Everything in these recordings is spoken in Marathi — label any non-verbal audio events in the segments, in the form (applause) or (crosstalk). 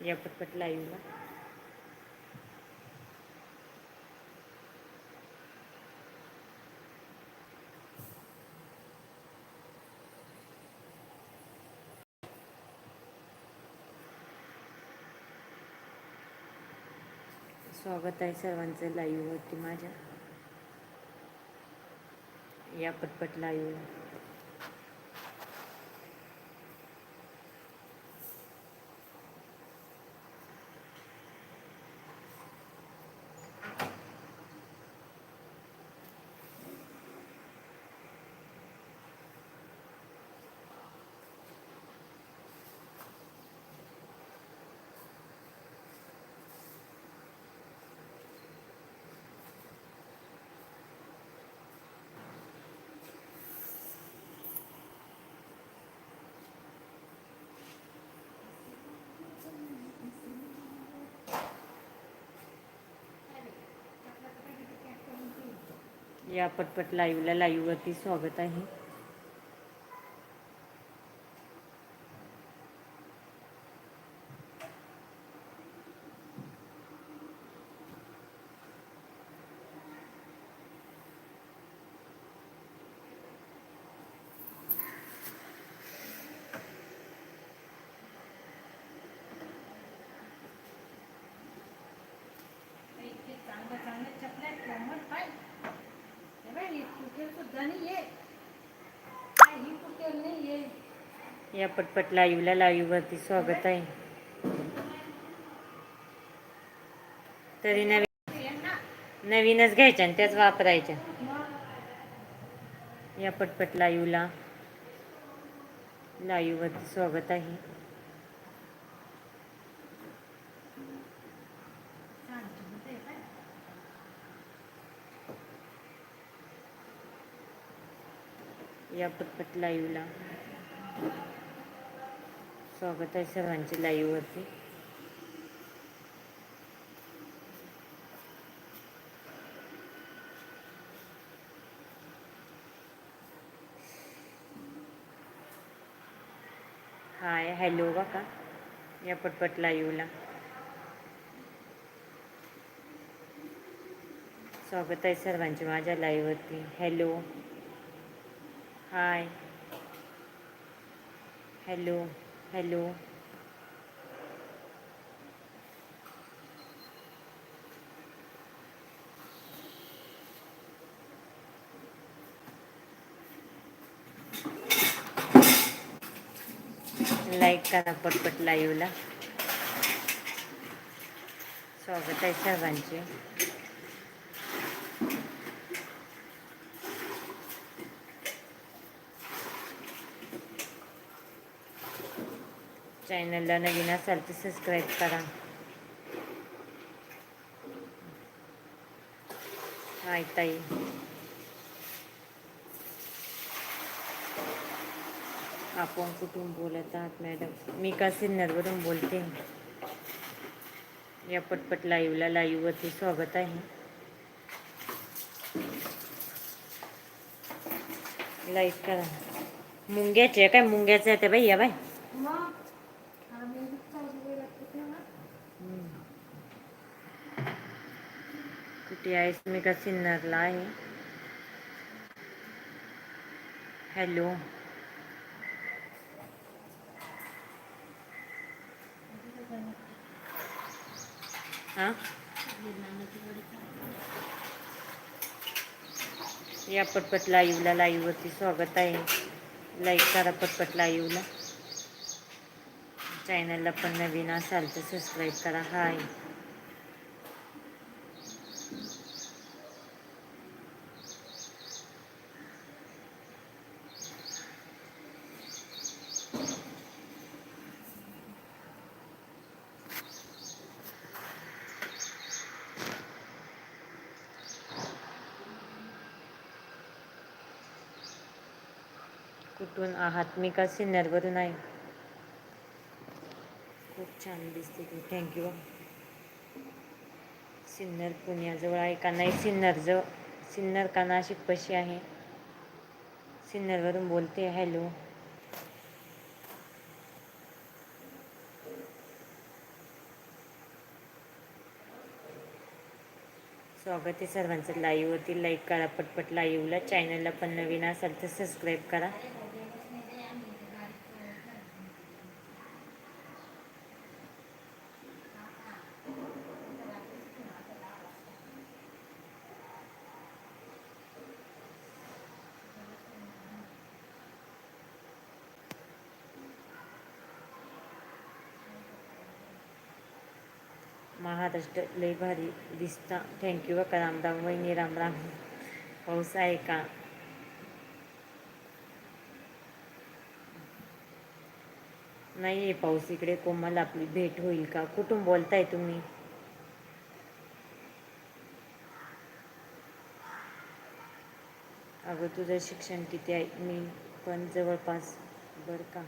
या पटपट लाईव्हला स्वागत आहे सर्वांचं लाईव्हवरती माझ्या. या पटपट लाईव्हला या पटपट लाईव्हला लाईव्हवरती स्वागत आहे इतके चांगल्या चांगल्या चपल्या आहेत, कोमल पाय. हे बाई, ही तुटेल सुद्धा नाहीये. काय ही तुटेल नाहीये. या पटपट लाईव्हला लाईव्हवरती स्वागत आहे. तरी नवीन नवीनच घ्यायच्या आणि त्याच वापरायच्या. या पटपट लाईव्हला लाईव्हवरती स्वागत आहे. या पटपट लाईव्हला. स्वागत आहे सर्वांचे लाईव्हवरती हाय हॅलो काका. या पटपट लाईव्हला स्वागत आहे सर्वांचे माझ्या लाईव्हवरती hello hi hello hello. Like करा पटपट लाईव्हला स्वागत आहे सर्वांचे. चॅनलला नवीन असाल तर सबस्क्राईब करा. हाय ताई. आपण कुठून बोलत आहात मॅडम मी का सिन्नरवरून बोलते? या पटपट लाईव्हला लाईव्हवरती स्वागत आहे. लाईक करा. मुंग्याचे काय मुंग्याचे आहे ते बाई या बाई? कुठे आहे मी का सिन्नरला आहे? हॅलो. हां? या पटपट लाईव्हला लाईव्हवरती स्वागत आहे. लाईक करा पटपट लाईव्हला. चॅनलला पण नवीन असाल तर सबस्क्राईब करा. हाय. कुठून आहात? मी का सिन्नरवरून आहे? खूप छान दिसते तू. थँक्यू सिन्नर पुण्याजवळ आहे का? नाही सिन्नरजवळ सिन्नर का नाशिक पशी आहे? सिन्नरवरून बोलते. हॅलो स्वागत आहे सर्वांचं. लाईव्हवरती लाईक करा पटपट लाईव्हला चॅनलला पण नवीन असाल तर सबस्क्राईब करा. महाराष्ट्र लय भारी दिसता थँक्यू बघा रामराम वहिनी रामराम पाऊस आहे का नाही आहे पाऊस इकडे कोमल आपली भेट होईल का कुठून बोलताय तुम्ही अगं तुझं शिक्षण किती आहे मी पण जवळपास बरं का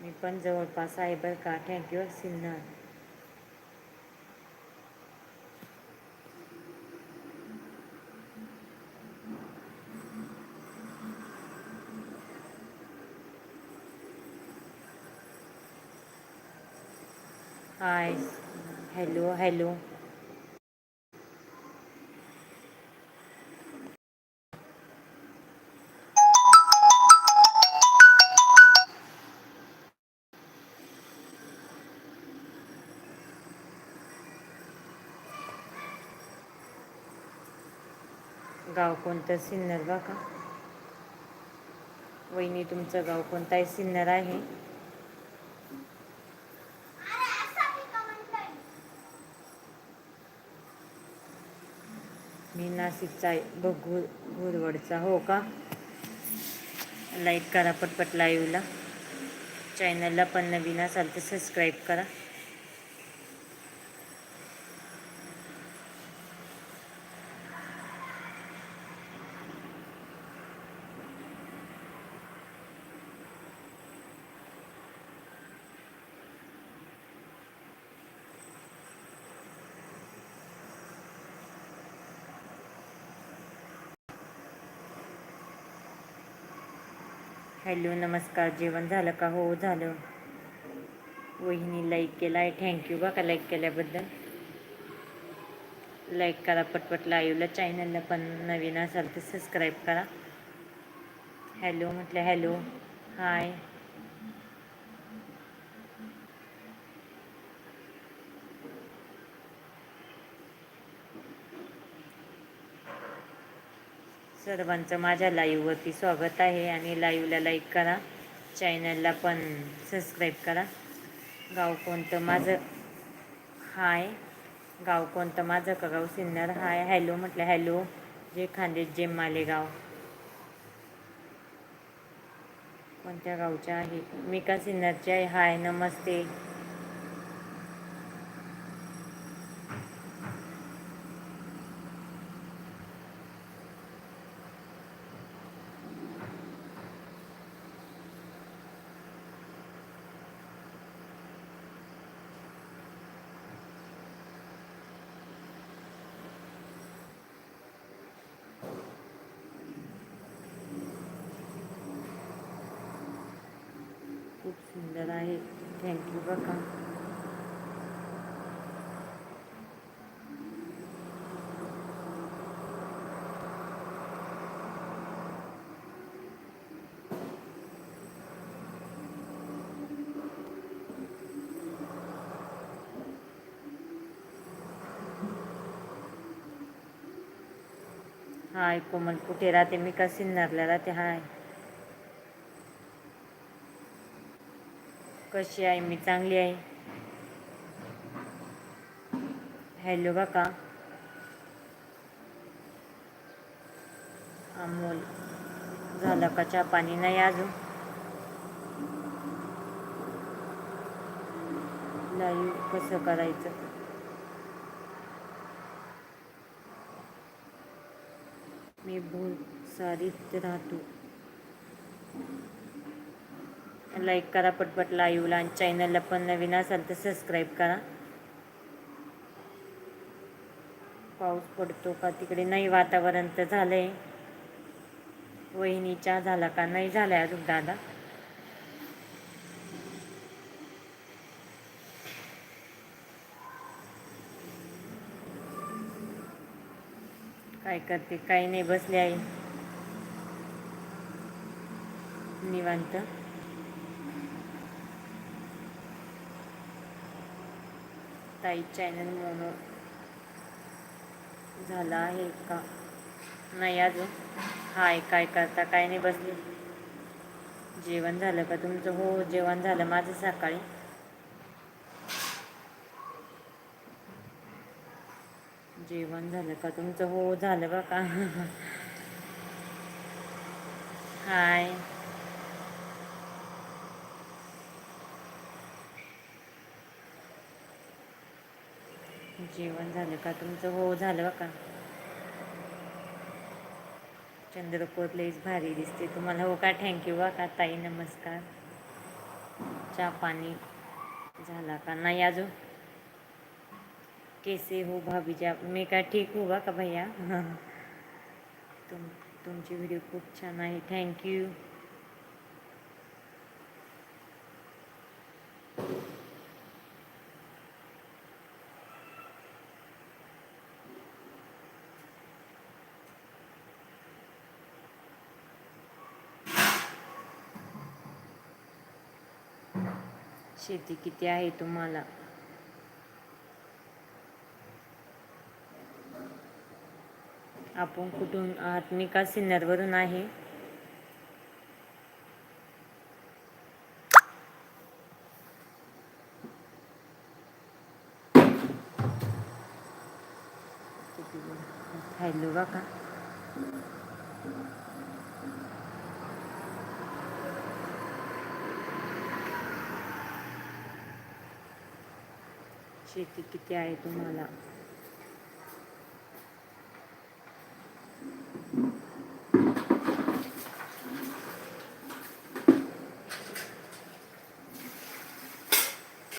मी पण जवळपास आहे बरं का thank you Sinnar hi hello hello गाव कोणतं? सिन्नर बा का वहिनी तुमचं गाव कोणतं आहे सिन्नर आहे. मी नाशिकचा आहे. बघू घोरवडचा. हो का? लाईक करा पटपट लाईव्हला चॅनलला पण नवीन असाल तर सबस्क्राईब करा. हॅलो नमस्कार. जेवण झालं का? हो झालं. वहिनी लाईक केला आहे थँक्यू बघा लाईक केल्याबद्दल. लाईक करा पटपट. लाईव्हला चॅनलला पण नवीन असाल तर सबस्क्राईब करा. हॅलो म्हटलं हॅलो हाय सर्वांचं माझ्या लाईव्हवरती स्वागत आहे आणि लाईव्हला लाईक करा. चॅनलला पण सबस्क्राईब करा. गाव कोणतं माझं? हाय. गाव कोणतं माझं? का गाव सिन्नर. हाय. हॅलो म्हटलं हॅलो जे खांदे जे मालेगाव. कोणत्या गावच्या आहे? मी का सिन्नरचे आहे? हाय नमस्ते खूप सुंदर आहे. थँक्यू बघा हाय कोमल कुठे राहते? मी का सिन्नरला राहते? हाय. कशी आहे? मी चांगली आहे. हॅलो काका. अमोल झालं का चहा पाणी? नाही अजून. लाईव्ह कसं करायचं? मी भोसारीत राहतो. लाईक करा पटपट लाईव्हला आणि चॅनलला पण नवीन असाल तर सबस्क्राईब करा. पाऊस पडतो का तिकडे? नाही वातावरण तर झालंय. आहे चहा झाला का? नाही झालाय अजून दादा. काय करते? काही नाही बसले आहे. निवांत. ताई चॅनल मोनो झाला आहे का? नाही अजून. हाय काय करता काय नाही बसले. जेवण झालं का तुमचं? हो जेवण झालं माझं सकाळी. जेवण झालं का तुमचं? हो झालं बा का (laughs) हाय. जेवण झालं का? तुमचं हो झालं बा का चंद्रपूर लईच भारी दिसते तुम्हाला. हो का? थँक्यू बा का ताई नमस्कार. चहा पाणी झाला का? नाही अजून? कैसे हो भाभीच्या मी का ठीक हो बा का भैया. (laughs) तुम तुमची व्हिडिओ खूप छान आहे. थँक्यू शेती किती आहे तुम्हाला? आपण कुठून आहात? मी का सिन्नरवरून आहे. हॅलो बाका शेती किती आहे तुम्हाला?